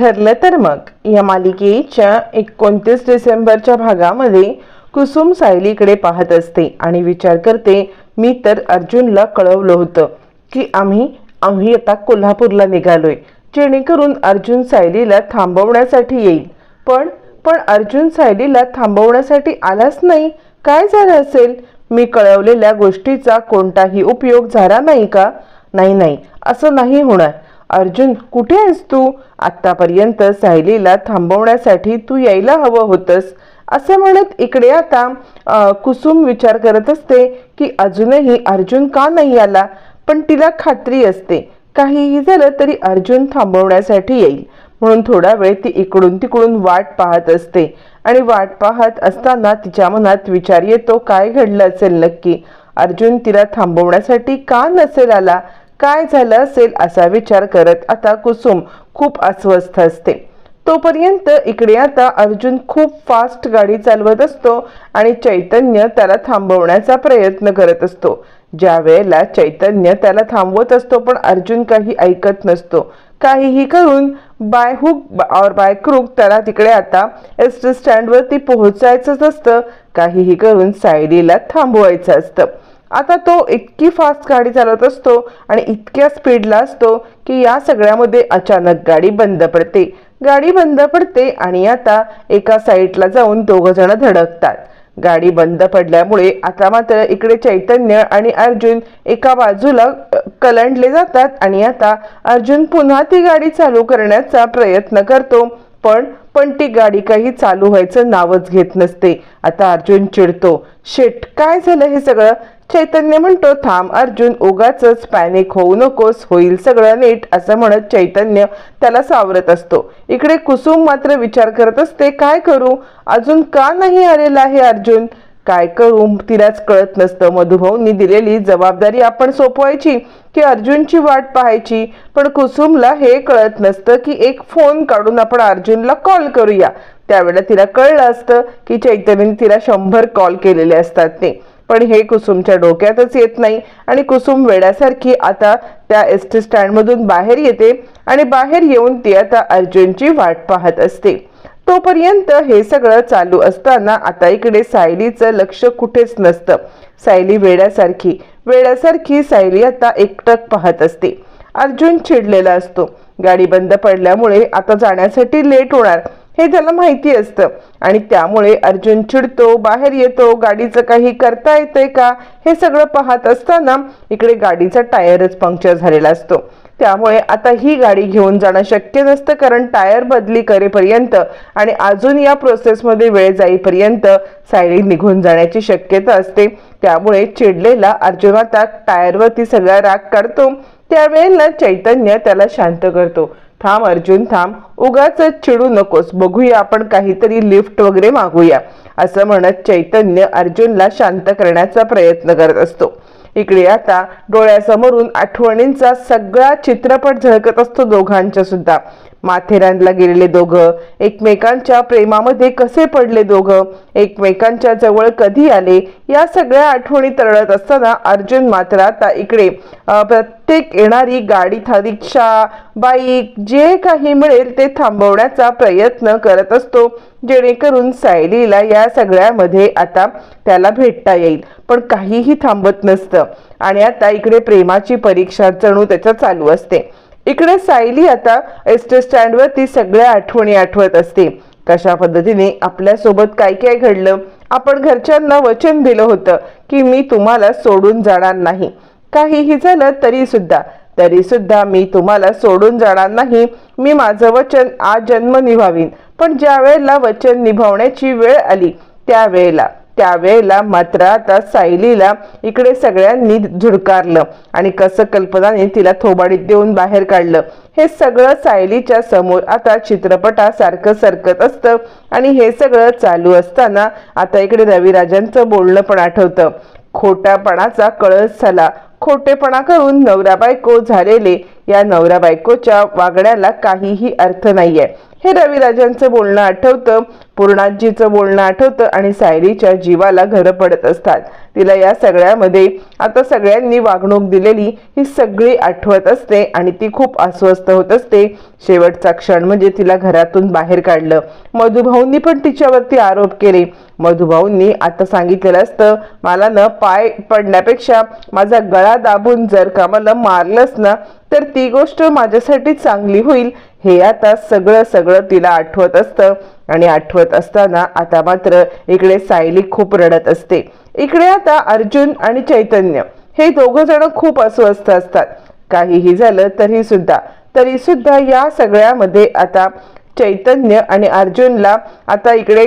ठरलं तर मग. या मालिकेच्या एकोणतीस डिसेंबरच्या भागामध्ये कुसुम सायलीकडे पाहत असते आणि विचार करते मी तर अर्जुनला कळवलं होतं की आम्ही आम्ही आता कोल्हापूरला निघालोय जेणेकरून अर्जुन सायलीला थांबवण्यासाठी येईल. पण पण अर्जुन सायलीला थांबवण्यासाठी आलाच नाही. काय झालं असेल? मी कळवलेल्या गोष्टीचा कोणताही उपयोग झाला नाही का? नाही नाही असं नाही होणार. अर्जुन कुठे आहेस तू? आत्तापर्यंत सायलीला थांबवण्यासाठी तू यायला हवं होतंस. असं म्हणत इकडे आता कुसुम विचार करत असते की अजूनही अर्जुन का नाही आला? पण तिला खात्री असते. काहीही झालं तरी अर्जुन थांबवण्यासाठी येईल. म्हणून थोडा वेळ ती इकडून तिकडून वाट पाहत असते. आणि वाट पाहत असताना तिच्या मनात विचार येतो काय घडलं असेल नक्की? अर्जुन तिला थांबवण्यासाठी का नसेल आला? काय झालं असेल असा विचार करत आता कुसुम खूप अस्वस्थ असते. तोपर्यंत इकडे आता अर्जुन खूप फास्ट गाडी चालवत असतो आणि चैतन्य त्याला थांबवण्याचा प्रयत्न करत असतो. ज्या वेळेला चैतन्य त्याला थांबवत असतो पण अर्जुन काही ऐकत नसतो. काहीही करून by hook or by crook त्याला तिकडे आता एस टी स्टँडवरती पोहोचायचंच असतं. काहीही करून सायलीला थांबवायचं असतं. आता तो इतकी फास्ट गाडी चालवत असतो आणि इतक्या स्पीडला असतो की या सगळ्यामध्ये अचानक गाडी बंद पडते. गाडी बंद पडते आणि आता एका साईडला जाऊन दोघं जण धडकतात. गाडी बंद पडल्यामुळे आता मात्र इकडे चैतन्य आणि अर्जुन एका बाजूला कलंडले जातात आणि आता अर्जुन पुन्हा ती गाडी चालू करण्याचा प्रयत्न करतो. पण पण ती गाडी काही चालू व्हायचं नावच घेत नसते. आता अर्जुन चिडतो. शेट काय झालं हे सगळं? चैतन्य म्हणतो थांब अर्जुन उगाच पॅनिक होऊ नकोस होईल सगळं नीट असं म्हणत चैतन्य त्याला सावरत असतो. इकडे कुसुम मात्र विचार करत असते काय करू? अजून का नाही आलेला आहे अर्जुन? काय करू? तिलाच कळत नसतं. मधुभाऊंनी दिलेली जबाबदारी आपण सोपवायची की अर्जुनची वाट पाहायची. पण कुसुमला हे कळत नसतं की एक फोन काढून आपण अर्जुनला कॉल करूया. त्यावेळेला तिला कळलं असतं की चैतन्यने तिला शंभर कॉल केलेले असतात ते. पण हे कुसुमच्या डोक्यातच येत नाही आणि कुसुम वेड्यासारखी आता त्या एस टी स्टँडमधून बाहेर येते आणि बाहेर येऊन ती आता अर्जुनची वाट पाहत असते. तोपर्यंत हे सगळं चालू असताना आता इकडे सायलीचं लक्ष कुठेच नसतं. सायली वेड्यासारखी वेड्यासारखी सायली आता एकटक पाहत असते. अर्जुन चिडलेला असतो. गाडी बंद पडल्यामुळे आता जाण्यासाठी लेट होणार. हे त्याला माहिती असतं. आणि त्यामुळे अर्जुन चिडतो बाहेर येतो गाडीचं काही करता येतंय का? हे सगळं पाहत असताना इकडे गाडीचा टायरच पंक्चर झालेला असतो. त्यामुळे आता ही गाडी घेऊन जाणं शक्य नसतं कारण टायर बदली करेपर्यंत आणि अजून या प्रोसेसमध्ये वेळ जाईपर्यंत सायली निघून जाण्याची शक्यता असते. त्यामुळे चिडलेला अर्जुन आता टायरवरती सगळा राग काढतो. त्यावेळेला चैतन्य त्याला शांत करतो. थांब अर्जुन थांब. उगाच चिडू नकोस. बघूया आपण काहीतरी लिफ्ट वगैरे मागूया. असं म्हणत चैतन्य अर्जुनला शांत करण्याचा प्रयत्न करत असतो. इकडे आता डोळ्यासमोरून आठवणींचा सगळा चित्रपट झळकत असतो दोघांच्या सुद्धा. माथेरानला गेलेले दोघं एकमेकांच्या प्रेमामध्ये कसे पडले दोघं? एकमेकांच्या जवळ कधी आले? या सगळ्या आठवणी तरळत असताना अर्जुन मात्र आता इकडे. प्रत्येक येणारी गाडी था रिक्षा बाईक जे काही मिळेल ते थांबवण्याचा प्रयत्न करत असतो. जेणेकरून सायलीला या सगळ्यामध्ये आता त्याला भेटता येईल. पण काहीही थांबत नसतं. आणि आता इकडे प्रेमाची परीक्षा जणू त्याच्या चालू असते. इकडे सायली आता एस टी स्टँडवरती सगळ्या आठवणी आठवत असते. कशा पद्धतीने आपल्यासोबत काय काय घडलं? आपण घरच्यांना वचन दिलं होतं की मी तुम्हाला सोडून जाणार नाही. काहीही झालं तरी सुद्धा तरी सुद्धा मी तुम्हाला सोडून जाणार नाही. मी माझं वचन आज जन्म निभावीन. पण ज्या वेळेला वचन निभावण्याची वेळ आली त्यावेळेला त्यावेळेला मात्र आता सायलीला इकडे सगळ्यांनी झुडकारलं आणि कसं कल्पनाने तिला थोबाडीत देऊन बाहेर काढलं. हे सगळं सायलीच्या समोर आता चित्रपटासारखं सरकत असतं आणि हे सगळं चालू असताना आता इकडे रविराजांचं बोलणं पण आठवतं. खोटापणाचा कळस झाला. खोटेपणा करून नवरा बायको झालेले या नवरा बायकोच्या वागण्याला काहीही अर्थ नाहीये. हे रविराजांचं बोलणं आठवतं पूर्णाजीचं बोलणं आठवतं आणि सायरीच्या जीवाला घरं पडत असतात. तिला या सगळ्यामध्ये आता सगळ्यांनी वागणूक दिलेली ही सगळी आठवत असते आणि ती खूप अस्वस्थ होत असते. शेवटचा क्षण म्हणजे तिला घरातून बाहेर काढलं. मधुभाऊंनी पण तिच्यावरती आरोप केले. मधुभाऊंनी आता सांगितलेलं असतं मला न पाय पडण्यापेक्षा माझा गळा दाबून जर का मला मारलंच ना तर ती गोष्ट माझ्यासाठी चांगली होईल हे आता सगळं सगळं तिला आठवत असतं. आणि आठवत असताना आता मात्र इकडे सायली खूप रडत असते. इकडे आता अर्जुन आणि चैतन्य हे दोघं जण खूप अस्वस्थ असतात. काहीही झालं तरी सुद्धा तरी सुद्धा या सगळ्यामध्ये आता चैतन्य आणि अर्जुनला आता इकडे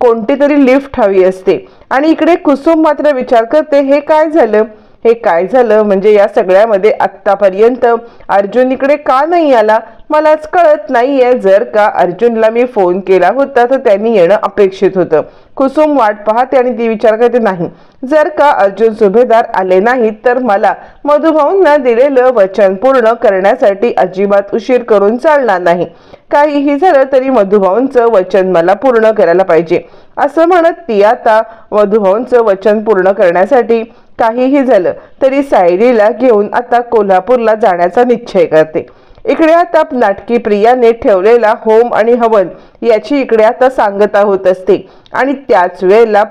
कोणती तरी लिफ्ट हवी असते. आणि इकडे कुसुम मात्र विचार करते हे काय झालं? हे काय झालं? म्हणजे या सगळ्यामध्ये आत्तापर्यंत अर्जुन इकडे का नाही आला? मलाच कळत नाहीये. जर का अर्जुनला मी फोन केला होता तर त्यांनी येणं अपेक्षित होतं. कुसुम वाट पाहते आणि ती विचार करते नाही. जर का अर्जुन सुभेदार आले नाहीत तर मला मधुभाऊंना दिलेलं वचन पूर्ण करण्यासाठी अजिबात उशीर करून चालणार नाही. काहीही झालं तरी मधुभाऊंचं वचन मला पूर्ण करायला पाहिजे. असं म्हणत ती आता मधुभाऊंचं वचन पूर्ण करण्यासाठी काहीही झालं तरी सायरीला घेऊन आता कोल्हापूरला जाण्याचा निश्चय करते. इकडे आता नाटकी प्रियाने ठेवलेला होम आणि हवन याची इकडे आता सांगता होत असते. आणि त्याच वेळेला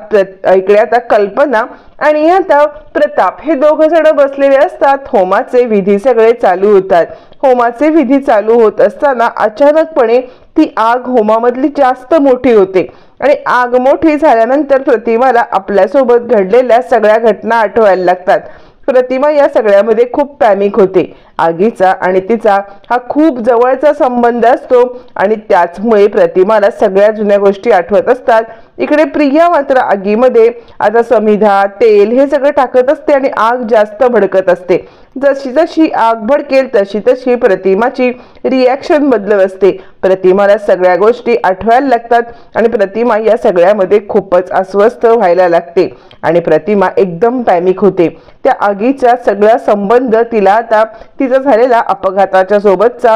इकडे आता कल्पना आणि आता प्रताप हे दोघं जण बसलेले असतात. होमाचे विधी सगळे चालू होतात. होमाचे विधी चालू होत असताना अचानकपणे ती आग होमामधली जास्त मोठी होते. आणि आग मोठी झाल्यानंतर प्रतिमाला आपल्यासोबत घडलेल्या सगळ्या घटना आठवायला लागतात. प्रतिमा या सगळ्यामध्ये खूप पॅनिक होते. आगीचा आणि तिचा हा खूप जवळचा संबंध असतो आणि त्याचमुळे प्रतिमाला सगळ्या जुन्या गोष्टी आठवत असतात. इकडे प्रिया मात्र आगीमध्ये आता समिधा तेल हे सगळं टाकत असते आणि आग जास्त भडकत असते. जशी जशी आग भडकेल तशी तशी प्रतिमाची रिॲक्शन बदलत असते. प्रतिमाला सगळ्या गोष्टी आठवायला लागतात आणि प्रतिमा या सगळ्यामध्ये खूपच अस्वस्थ व्हायला लागते आणि प्रतिमा एकदम पॅनिक होते. त्या आगीचा सगळा संबंध तिला आता तिचा झालेला अपघाताच्या सोबतचा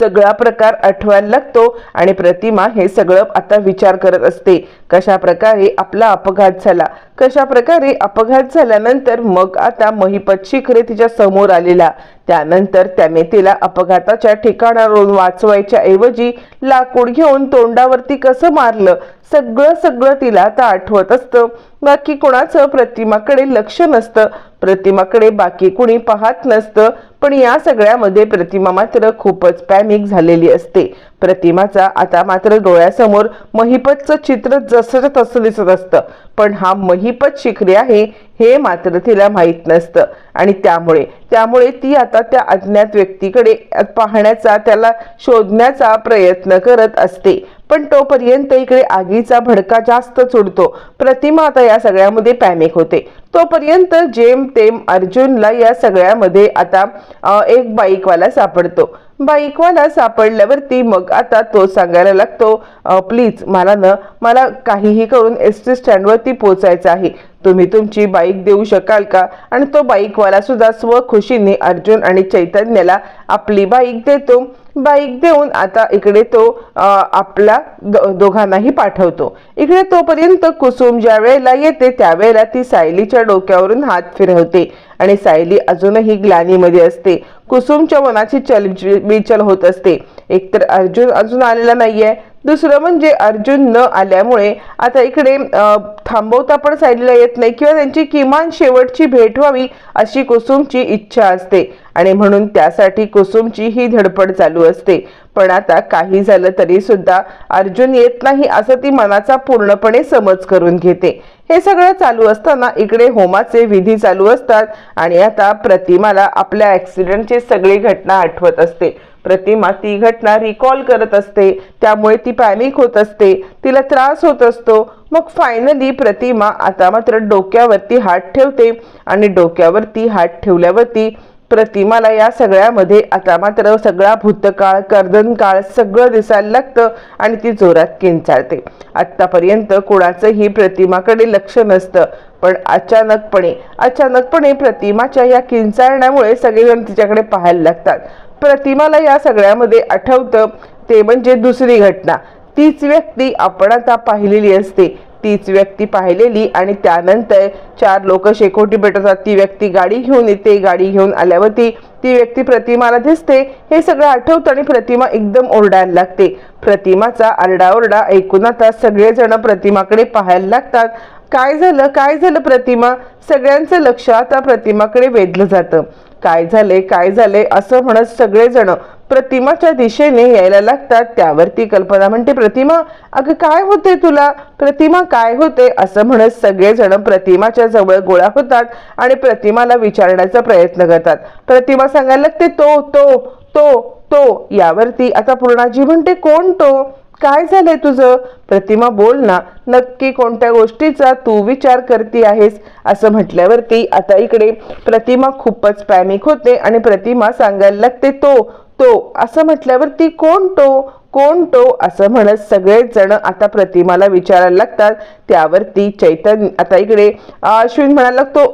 सगळा प्रकार आठवायला लागतो आणि प्रतिमा हे सगळं आता विचार करत असते. कशा प्रकारे आपला अपघात झाला? कशा प्रकारे अपघात झाल्यानंतर मग आता महिपत शिखरे तिच्या समोर आलेला. त्यानंतर त्याने तिला अपघाताच्या ठिकाणावरून वाचवायच्या ऐवजी लाकूड घेऊन तोंडावरती कसं मारलं? सगळं सगळं तिला आता आठवत असतं. बाकी कोणाचं प्रतिमाकडे लक्ष नसतं. प्रतिमाकडे बाकी कुणी पाहत नसतं पण या सगळ्यामध्ये प्रतिमा मात्र खूपच पॅनिक झालेली असते. प्रतिमाचा आता मात्र डोळ्यासमोर महिपतचं चित्र जसं तसं दिसत असतं. पण हा महिपत शिखरे आहे हे मात्र तिला माहीत नसतं. आणि त्यामुळे त्यामुळे ती आता त्या अज्ञात व्यक्तीकडे पाहण्याचा त्याला शोधण्याचा प्रयत्न करत असते. पण तोपर्यंत इकडे आगीचा भडका जास्त चुडतो. प्रतिमा आता या सगळ्यामध्ये पॅनिक होते. तोपर्यंत जेम तेम अर्जुनला या सगळ्यामध्ये आता एक बाईकवाला सापडतो. बाईकवाला सापडल्यावरती मग आता तो सांगायला लागतो प्लीज मला न मला काहीही करून एस टी स्टँडवरती पोचायचं आहे. तुम्ही तुमची बाईक देऊ शकाल का? आणि तो बाईकवाला सुद्धा स्वखुशीने अर्जुन आणि चैतन्याला आपली बाईक देतो. बाईक देऊन आता इकडे तो आपला दोघांनाही पाठवतो. इकडे तोपर्यंत कुसुम ज्या वेळेला येते त्यावेळेला ती सायलीच्या डोक्यावरून हात फिरवते. आणि सायली अजूनही ग्लानीमध्ये असते. कुसुमच्या मनाची चल विचल होत असते. एकतर अर्जुन अजून आलेला नाहीये. दुसरं म्हणजे अर्जुन न आल्यामुळे आता इकडे थांबवता पण सायलीला येत नाही किंवा त्यांची किमान शेवटची भेट व्हावी अशी कुसुमची इच्छा असते. आणि म्हणून त्यासाठी कुसुमची ही धडपड चालू असते. पण आता काही झालं तरी सुद्धा अर्जुन येत नाही असं ती मनाचा पूर्णपणे समज करून घेते. हे सगळं चालू असताना इकडे होमाचे विधी चालू असतात आणि आता प्रतिमाला आपल्या ॲक्सिडेंटची सगळी घटना आठवत असते. प्रतिमा ती घटना रिकॉल करत असते. त्यामुळे ती पॅनिक होत असते. तिला त्रास होत असतो. मग फायनली प्रतिमा आता मात्र डोक्यावरती हात ठेवते आणि डोक्यावरती हात ठेवल्यावरती प्रतिमाला या सगळ्यामध्ये आता मात्र सगळा भूतकाळ कर्दनकाळ सगळं दिसायला लागतं आणि ती जोरात किंचाळते. आत्तापर्यंत कोणाचंही प्रतिमाकडे लक्ष नसतं पण अचानकपणे अचानकपणे प्रतिमाच्या या किंचाळण्यामुळे सगळेजण तिच्याकडे पाहायला लागतात. प्रतिमाला या सगळ्यामध्ये आठवतं ते म्हणजे दुसरी घटना. तीच व्यक्ती आपण आता पाहिलेली असते. तीच व्यक्ती पाहिलेली आणि त्यानंतर चार लोक शेकोटी पेटवतात ती व्यक्ती गाडी घेऊन येते गाडी घेऊन आल्यावरती ती व्यक्ती प्रतिमाला दिसते. हे सगळं आठवतं आणि प्रतिमा एकदम ओरडायला लागते. प्रतिमाचा आरडाओरडा ऐकून आता सगळेजण प्रतिमाकडे पाहायला लागतात. काय झालं? काय झालं प्रतिमा? सगळ्यांचं लक्ष आता प्रतिमाकडे वेधलं जातं. काय झाले काय झाले असं म्हणत सगळेजण प्रतिमाच्या दिशेने यायला लागतात. त्यावरती कल्पना म्हणते प्रतिमा अगं काय होते तुला? प्रतिमा काय होते? असं म्हणत सगळेजण प्रतिमाच्या जवळ गोळा होतात आणि प्रतिमाला विचारण्याचा प्रयत्न करतात. प्रतिमा सांगायला लागते तो तो तो तो. यावरती आता पूर्णाजी म्हणते कोण तो? काय झालंय तुझं? प्रतिमा बोल ना. नक्की कोणत्या गोष्टीचा तू विचार करती आहेस? असं म्हटल्यावरती आता इकडे प्रतिमा खूपच पॅनिक होते आणि प्रतिमा सांगायला लागते तो तो. असं म्हटल्यावरती कोण तो? कोण तो? असं म्हणत सगळेच जण आता प्रतिमाला विचारायला लागतात. त्यावरती चैतन्य आता इकडे अश्विन म्हणायला लागतो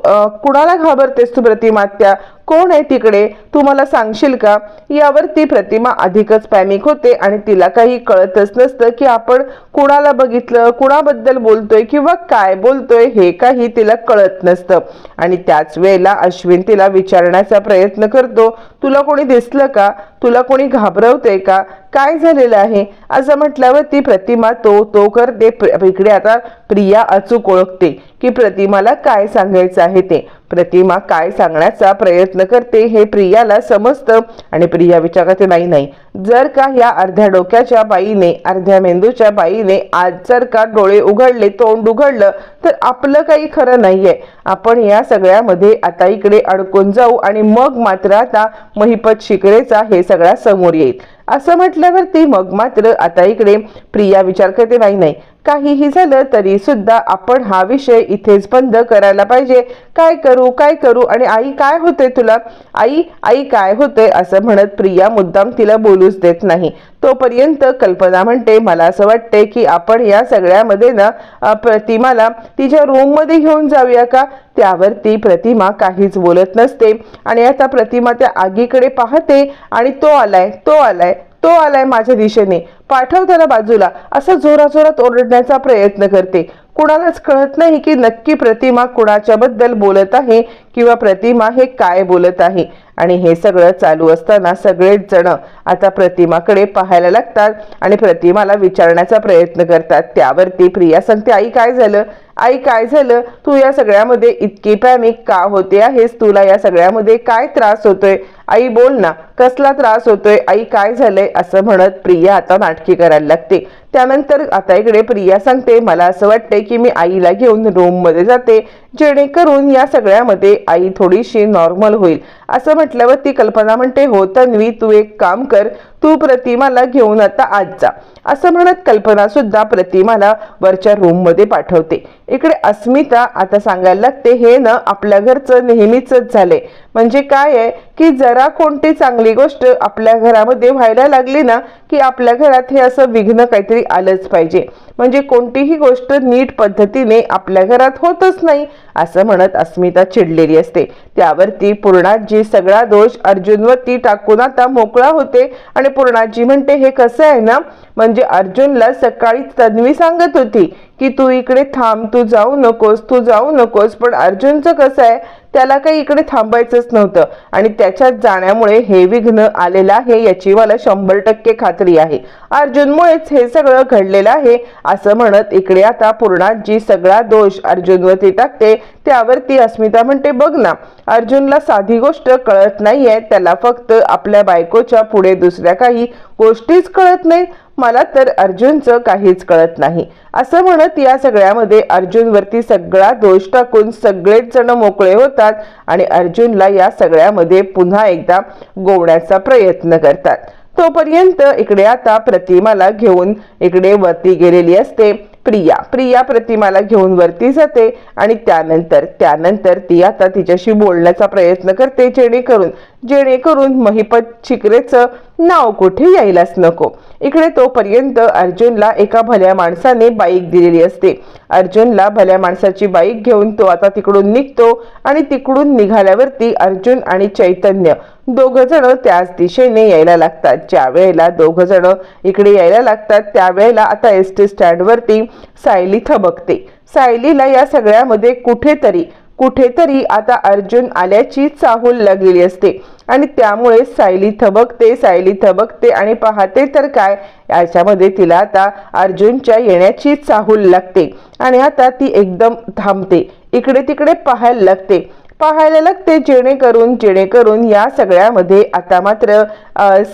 कुणाला घाबरतेस तू प्रतिमा त्या कोण आहे तिकडे? तू मला सांगशील का? यावर ती प्रतिमा अधिकच पॅनिक होते आणि तिला काही कळतच नसतं की आपण कुणाला बघितलं कुणाबद्दल बोलतोय किंवा काय बोलतोय हे काही तिला कळत नसतं. आणि त्याच वेळेला अश्विन तिला विचारण्याचा प्रयत्न करतो तुला कोणी दिसलं का? तुला कोणी घाबरवते का? काय झालेलं आहे? असं म्हटल्यावर ती प्रतिमा तो तो करते. इकडे आता प्रिया अचूक ओळखते की प्रतिमाला काय सांगायचं आहे ते. प्रतिमा काय सांगण्याचा प्रयत्न करते हे प्रियाला समजतं. आणि प्रिया विचार करते नाही नाही. जर का या अर्ध्या डोक्याच्या बाईने अर्ध्या मेंदूच्या बाईने आज जर का डोळे उघडले तोंड उघडलं तर आपलं काही खरं नाहीये. आपण या सगळ्यामध्ये आता इकडे अडकून जाऊ आणि मग मात्र आता महिपत शिकरेचा हे सगळा समोर येईल. असं म्हटल्यावरती मग मात्र आता इकडे प्रिया विचार करते नाही नाही काहीही झालं तरी सुद्धा आपण हा विषय इथेच बंद करायला पाहिजे. काय करू काय करू आणि आई काय होते तुला? आई आई काय होते असं म्हणत प्रिया मुद्दाम तिला बोलूच देत नाही. तोपर्यंत कल्पना म्हणते मला असं वाटते की आपण या सगळ्यामध्ये ना प्रतिमाला तिच्या रूममध्ये घेऊन जाऊया का? त्यावर ती प्रतिमा काहीच बोलत नसते आणि आता प्रतिमा त्या आगीकडे पाहते आणि तो आलाय तो आलाय. तो आलाय माझ्या दिशेने. पाठव त्याला बाजूला. असं जोराजोरात ओरडण्याचा प्रयत्न करते. कुणालाच कळत नाही की नक्की प्रतिमा कुणाच्या बद्दल बोलत आहे किंवा प्रतिमा हे काय बोलत आहे. आणि हे सगळं चालू असताना सगळेच जण आता प्रतिमाकडे पाहायला लागतात आणि प्रतिमाला विचारण्याचा प्रयत्न करतात. त्यावरती प्रिया सांगते आई काय झालं? आई काय झालं? तू या सगळ्यामध्ये इतकी पॅनिक का होते आहेस? तुला या सगळ्यामध्ये काय त्रास होतोय? आई बोल ना कसला त्रास होतोय? आई काय झालंय? असं म्हणत प्रिया आता नाटकी करायला लागते. त्यानंतर आता इकडे प्रिया सांगते मला असं वाटतंय की मी आईला घेऊन रूममध्ये जाते. जेणेकरून या सगळ्यामध्ये आई थोडीशी नॉर्मल होईल. असं म्हटल्यावर ती कल्पना म्हणते हो तन्वी तू एक काम कर तू प्रतिमाला घेऊन आता आज जा. असं म्हणत कल्पना सुद्धा प्रतिमाला वरच्या रूममध्ये पाठवते. इकडे अस्मिता आता सांगायला लागते हे ना आपल्या घरचं नेहमीच झाले म्हणजे काय आहे की जरा कोणती चांगली गोष्ट आपल्या घरामध्ये व्हायला लागली ना की आपल्या घरात हे असं विघ्न काहीतरी आलंच पाहिजे. म्हणजे कोणतीही गोष्ट नीट पद्धतीने आपल्या घरात होतच नाही असं म्हणत अस्मिता चिडलेली असते. त्यावरती पूर्णाजी सगळा दोष अर्जुनवरती टाकून आता मोकळा होते. आणि पूर्णाजी म्हणते हे कसं आहे ना? म्हणजे अर्जुनला सकाळी तन्वी सांगत होती की तू इकडे थांब तू जाऊ नकोस तू जाऊ नकोस. पण अर्जुनचं कसं आहे त्याला काही इकडे थांबायचंच नव्हतं. आणि त्याच्यात जाण्यामुळे हे विघ्न आलेलं आहे याची मला शंभर टक्के खात्री आहे. अर्जुनमुळेच हे सगळं घडलेलं आहे असं म्हणत इकडे आता पूर्णाजी सगळा दोष अर्जुनवरती टाकते त्यावरती अस्मिता म्हणते बघ ना अर्जुनला साधी गोष्ट कळत नाहीये त्याला फक्त आपल्या बायकोच्या पुढे दुसऱ्या काही गोष्टीच कळत नाहीत. मला तर अर्जुनचं काहीच कळत नाही. असं म्हणत या सगळ्यामध्ये अर्जुनवरती सगळा दोष टाकून सगळेच जण मोकळे होतात आणि अर्जुनला या सगळ्यामध्ये पुन्हा एकदा गोवण्याचा प्रयत्न करतात. तोपर्यंत इकडे आता प्रतिमाला घेऊन इकडे वरती गेलेली असते प्रिया. प्रिया प्रतिमाला घेऊन वरती जाते आणि त्यानंतर त्यानंतर ती आता तिच्याशी बोलण्याचा प्रयत्न करते जेणेकरून जेणेकरून महिपत शिकरेचं नाव कुठे यायलाच नको. इकडे तोपर्यंत अर्जुनला एका भल्या माणसाने बाईक दिलेली असते. अर्जुनला भल्या माणसाची बाईक घेऊन तो आता तिकडून निघतो आणि तिकडून निघाल्यावरती अर्जुन आणि चैतन्य दोघ जण त्याच दिशेने यायला लागतात. ज्या वेळेला दोघ जण इकडे यायला लागतात त्यावेळेला आता एस टी स्टँडवरती सायली थबकते. सायलीला या सगळ्यामध्ये कुठेतरी कुठेतरी आता अर्जुन आल्याची चाहूल लागलेली असते. आणि त्यामुळे सायली थबकते सायली थबकते आणि पाहते तर काय? याच्यामध्ये तिला आता अर्जुनच्या येण्याची चाहूल लागते. आणि आता ती एकदम थांबते. इकडे तिकडे पाहायला लागते. पाहायला लागते जेणेकरून जेणेकरून या सगळ्यामध्ये आता मात्र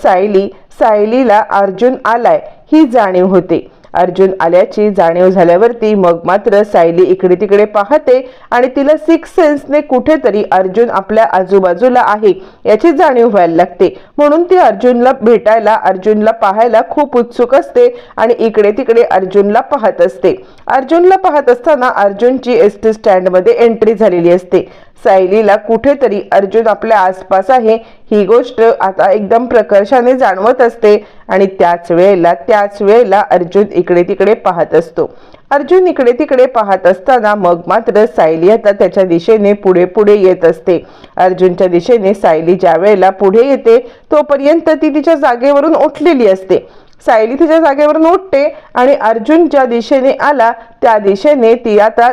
सायली सायलीला अर्जुन आलाय. ही जाणीव होते. अर्जुन आल्याची जाणीव झाल्यावरती मग मात्र सायली इकडे तिकडे पाहते आणि तिला सिक्स सेन्सने कुठेतरी अर्जुन आपल्या आजूबाजूला आहे याची जाणीव व्हायला लागते. म्हणून ती अर्जुनला भेटायला अर्जुनला पाहायला खूप उत्सुक असते आणि इकडे तिकडे अर्जुनला पाहत असते. अर्जुनला पाहत असताना अर्जुनची एस टी स्टँडमध्ये एंट्री झालेली असते. सायलीला कुठेतरी अर्जुन आपल्या आसपास आहे. ही गोष्ट आता एकदम प्रकर्षाने जाणवत असते आणि त्याच वेळेला त्याच वेळेला अर्जुन इकडे तिकडे पाहत असतो. अर्जुन इकडे तिकडे पाहत असताना मग मात्र सायली आता त्याच्या दिशेने पुढे पुढे येत असते. अर्जुनच्या दिशेने सायली ज्या वेळेला पुढे येते तोपर्यंत ती तिच्या जागेवरून उठलेली असते. सायली तिच्या जागेवरून उठते आणि अर्जुन ज्या दिशेने आला त्या दिशेने ती आता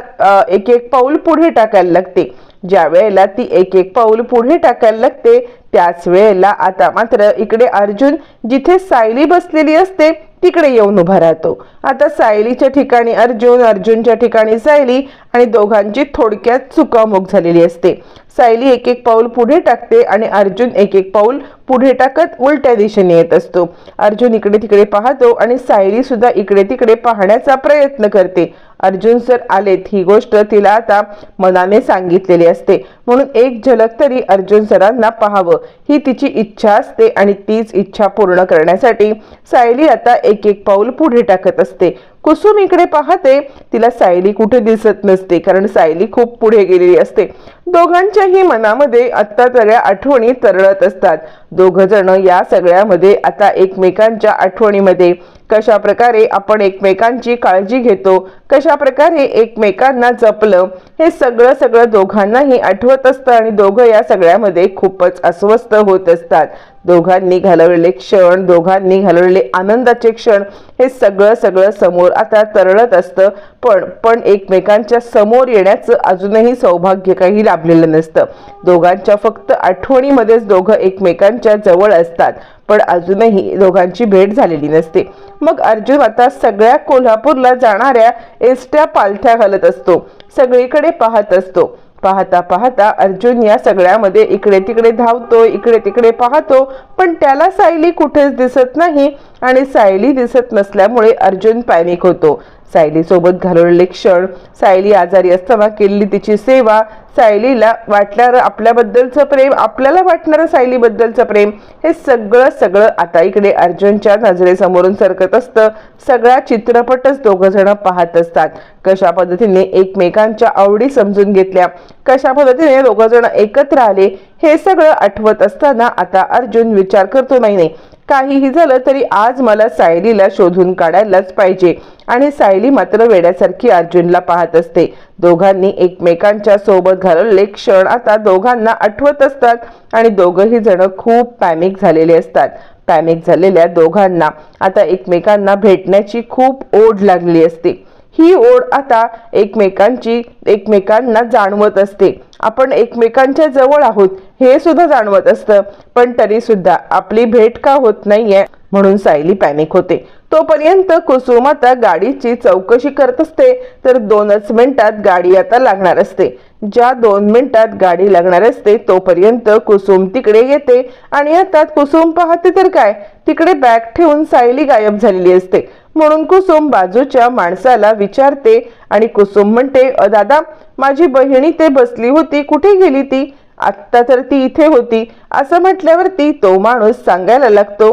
एक एक पाऊल पुढे टाकायला लागते. ज्या वेळेला ती एक एक पाऊल पुढे टाकायला लागते त्याच वेळेला आता मात्र इकडे अर्जुन जिथे सायली बसलेली असते तिकडे येऊन उभा राहतो. आता सायलीच्या ठिकाणी अर्जुन अर्जुनच्या ठिकाणी सायली आणि दोघांची थोडक्यात चुकामुक झालेली असते. सायली एक एक पाऊल पुढे टाकते आणि अर्जुन एक एक पाऊल पुढे टाकत उलट्या दिशेने येत असतो. अर्जुन इकडे तिकडे पाहतो आणि सायली सुद्धा इकडे तिकडे पाहण्याचा प्रयत्न करते. अर्जुन सर आलेत ही गोष्ट तिला आता मनाने सांगितलेली असते. म्हणून एक झलक तरी अर्जुन सरांना पाहावं. ही तिची इच्छा असते आणि तीच इच्छा पूर्ण करण्यासाठी सायली आता एक एक पाऊल पुढे टाकत असते. कुसुम इकडे पाहते तिला सायली कुठे दिसत नसते कारण सायली खूप पुढे गेलेली असते. दोघांच्याही मनामध्ये आत्ता सगळ्या आठवणी तरळत असतात. दोघ जण या सगळ्यामध्ये आता एकमेकांच्या आठवणीमध्ये कशा प्रकारे आपण एकमेकांची काळजी घेतो कशा प्रकारे एकमेकांना जपलं हे सगळं सगळं दोघांनाही आठवत असतं आणि दोघं या सगळ्यामध्ये खूपच अस्वस्थ होत असतात. दोघांनी घालवलेले क्षण दोघांनी घालवलेले आनंदाचे क्षण हे सगळं सगळं समोर आता तरळत असतं. पण पण एकमेकांच्या समोर येण्याचं अजूनही सौभाग्य काही लाभलेलं नसतं. दोघांच्या फक्त आठवणीमध्येच दोघं एकमेकांच्या जवळ असतात पण अजूनही दोघांची भेट झालेली नसते. मग अर्जुन आता सगळ्या कोल्हापूरला जाणाऱ्या एसट्या पालथ्या घालत असतो. सगळीकडे पाहत असतो. पाहता पाहता अर्जुन या सगळ्यामध्ये इकडे तिकडे धावतो इकडे तिकडे पाहतो पण त्याला सायली कुठेच दिसत नाही आणि सायली दिसत नसल्यामुळे अर्जुन पॅनिक होतो. सायलीसोबत घालवलेले क्षण. सायली आजारी असताना केलेली तिची सेवा. सायलीला वाटणारं आपल्याबद्दलचं प्रेम आपल्याला वाटणारं सायलीबद्दलचं प्रेम हे सगळं सगळं आता इकडे अर्जुनच्या नजरेसमोरून सरकत असतं. सगळा चित्रपटच दोघं जण पाहत असतात. कशा पद्धतीने एकमेकांच्या आवडी समजून घेतल्या कशा पद्धतीने दोघं जण एकत्र आले हे सगळं आठवत असताना आता अर्जुन विचार करतो नाही नाही काहीही झालं तरी आज मला सायलीला शोधून काढायलाच पाहिजे. आणि सायली मात्र वेड्यासारखी अर्जुनला पाहत असते. दोघांनी एकमेकांच्या सोबत घालवलेले क्षण आता दोघांना आठवत असतात आणि दोघंही जण खूप पॅमिक झालेले असतात. पॅनिक झालेल्या दोघांना आता एकमेकांना भेटण्याची खूप ओढ लागली असते. ही ओढ आता एकमेकांची एकमेकांना जाणवत असते. आपण एकमेकांच्या जवळ आहोत हे सुद्धा जाणवत असतं. पण तरी सुद्धा आपली भेट का होत नाहीये? म्हणून सायली पॅनिक होते. तोपर्यंत कुसुम आता गाडीची चौकशी करत असते. तर दोनच मिनिटात गाडी आता लागणार असते. ज्या दोन मिनिटात गाडी लागणार असते तोपर्यंत कुसुम तिकडे येते. आणि आता कुसुम पाहते तर काय? तिकडे बॅग ठेवून सायली गायब झालेली असते. म्हणून कुसुम बाजूच्या माणसाला विचारते आणि कुसुम म्हणते "अ, दादा माझी बहिणी ते बसली होती. कुठे गेली ती? आत्ता तर ती इथे होती. असं म्हटल्यावरती तो माणूस सांगायला लागतो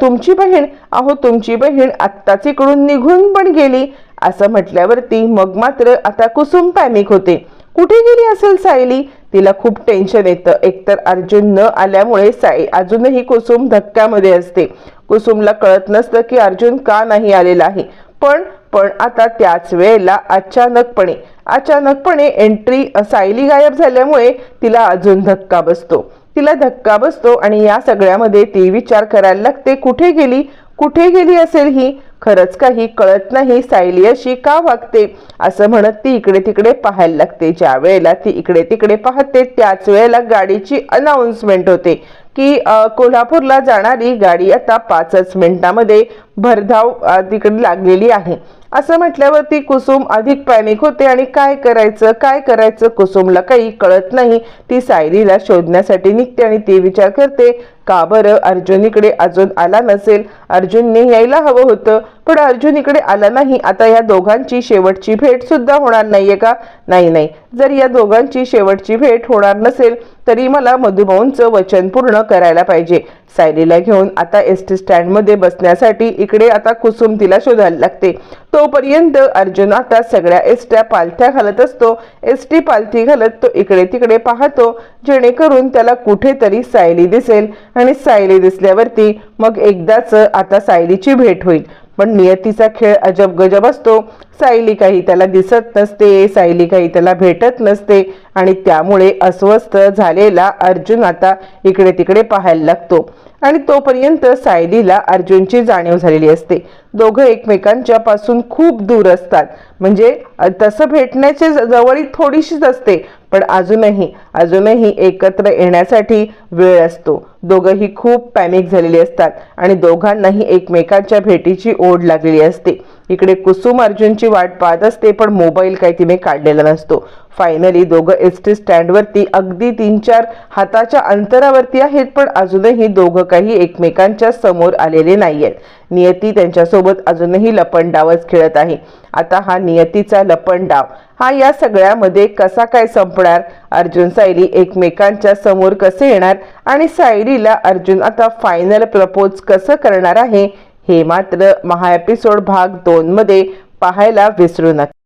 तुमची बहीण? अहो तुमची बहीण आत्ताच इकडून निघून पण गेली. असं म्हटल्यावरती मग मात्र आता कुसुम पॅनिक होते. कुठे गेली असेल सायली? तिला खूप टेन्शन येतं. एकतर अर्जुन न आल्यामुळे साई अजूनही कुसुम धक्क्यामध्ये असते. कुसुमला कळत नसतं की अर्जुन का नाही आलेला आहे. पण पण आता त्याच वेळेला अचानकपणे अचानकपणे एंट्री सायली गायब झाल्यामुळे तिला अजून धक्का बसतो. तिला धक्का बसतो आणि या सगळ्यामध्ये ती विचार करायला लागते कुठे गेली? कुठे गेली असेल ही? खरंच काही कळत नाही सायली अशी का वागते? असं म्हणत ती इकडे तिकडे पाहायला लागते. ज्या वेळेला ती इकडे तिकडे पाहते त्याच वेळेला गाडीची अनाऊन्समेंट होते. की कोल्हापूरला जाणारी गाडी आता पाचच मिनिटामध्ये भरधाव तिकडे लागलेली आहे. असं म्हटल्यावरती कुसुम अधिक पॅनिक होते आणि काय करायचं काय करायचं कुसुमला काही कळत नाही. ती सायलीला शोधण्यासाठी निघते आणि ती विचार करते का बरं? अर्जुन इकडे अजून आला नसेल. अर्जुनने यायला हवं होतं पण अर्जुन इकडे आला नाही. आता या दोघांची शेवटची भेट सुद्धा होणार नाहीये का? नाही नाही. जर या दोघांची शेवटची भेट होणार नसेल तरी मला मधुभाऊंचं वचन पूर्ण करायला पाहिजे. सायलीला घेऊन आता एस टी स्टँडमध्ये बसण्यासाठी इकडे आता कुसुम तिला शोधायला लागते. तोपर्यंत अर्जुन आता सगळ्या एस ट्या पालथ्या घालत असतो. एस टी पालथी घालत तो इकडे तिकडे पाहतो जेणेकरून त्याला कुठेतरी सायली दिसेल. आणि सायली दिसल्यावरती मग एकदाच आता सायलीची भेट होईल. पण नियतीचा खेळ अजब गजब असतो. सायली काही त्याला दिसत नसते सायली काही त्याला भेटत नसते आणि त्यामुळे अस्वस्थ झालेला अर्जुन आता इकडे तिकडे पाहायला लागतो. आणि तोपर्यंत सायलीला अर्जुनची जाणीव झालेली असते. दोघं एकमेकांच्या पासून खूप दूर असतात. म्हणजे तसं भेटण्याची ज- थोडीशीच असते पण अजूनही अजूनही एकत्र येण्यासाठी वेळ असतो. दोघंही खूप पॅनिक झालेली असतात आणि दोघांनाही एकमेकांच्या भेटीची ओढ लागलेली असते. इकडे कुसुम अर्जुनची वाट पाहत असते पण मोबाईल काही तिने काढलेला नसतो. फायनली दोघं एस टी स्टँडवरती अगदी तीन चार हाताच्या अंतरावरती आहेत पण अजूनही दोघं काही एकमेकांच्या समोर आलेले नाही आहेत नियती त्यांच्यासोबत अजूनही लपंडावच खेळत आहे. आता हा नियतीचा लपंडाव. हा या सगळ्यामध्ये कसा काय संपणार? अर्जुन सायली एकमेकांच्या समोर कसे येणार? आणि सायलीला अर्जुन आता फायनल प्रपोज कसं करणार आहे? हे मात्र महा एपिसोड भाग दोनमध्ये पाहायला विसरू नका.